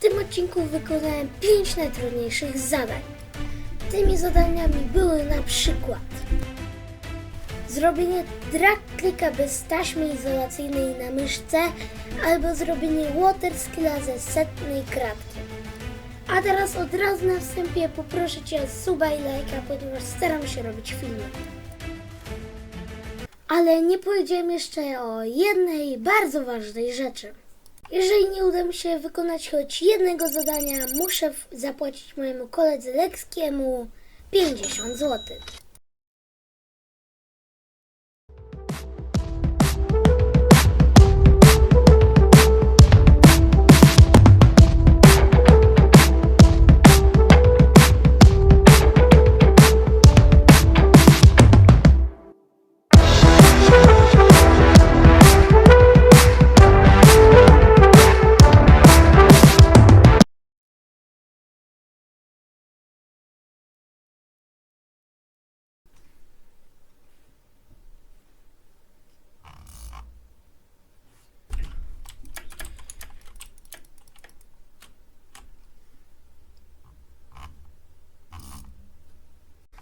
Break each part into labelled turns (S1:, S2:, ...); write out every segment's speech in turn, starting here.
S1: tym odcinku wykonałem 5 najtrudniejszych zadań. Tymi zadaniami były na przykład zrobienie drag klika bez taśmy izolacyjnej na myszce albo zrobienie water skilla ze setnej kratki. A teraz od razu na wstępie poproszę Cię o suba i lajka, ponieważ staram się robić filmy. Ale nie powiedziałem jeszcze o jednej bardzo ważnej rzeczy. Jeżeli nie uda mi się wykonać choć jednego zadania, muszę zapłacić mojemu koledze Lekskiemu 50 zł.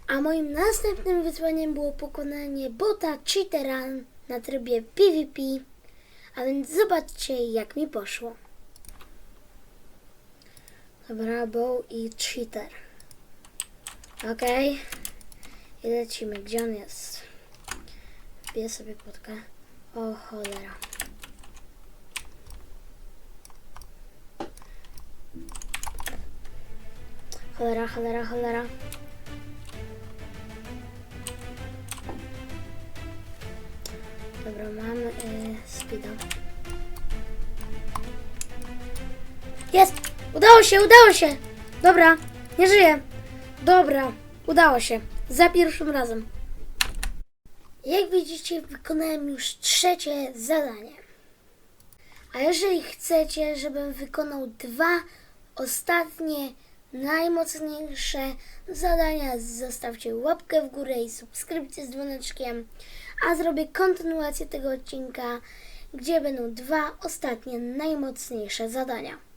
S1: A moim następnym wyzwaniem było pokonanie bota cheatera na trybie PvP. A więc zobaczcie jak mi poszło. Dobra, bow i cheater. Okej. I lecimy. Gdzie on jest? Wbiję sobie podkę. O cholera. Cholera, cholera, cholera. Dobra, mam y, speeda. Jest! Udało się, udało się! Dobra, nie żyję. Dobra, udało się. Za pierwszym razem. Jak widzicie, wykonałem już trzecie zadanie. A jeżeli chcecie, żebym wykonał dwa ostatnie, najmocniejsze zadania, zostawcie łapkę w górę i subskrypcję z dzwoneczkiem, a zrobię kontynuację tego odcinka, gdzie będą dwa ostatnie, najmocniejsze zadania.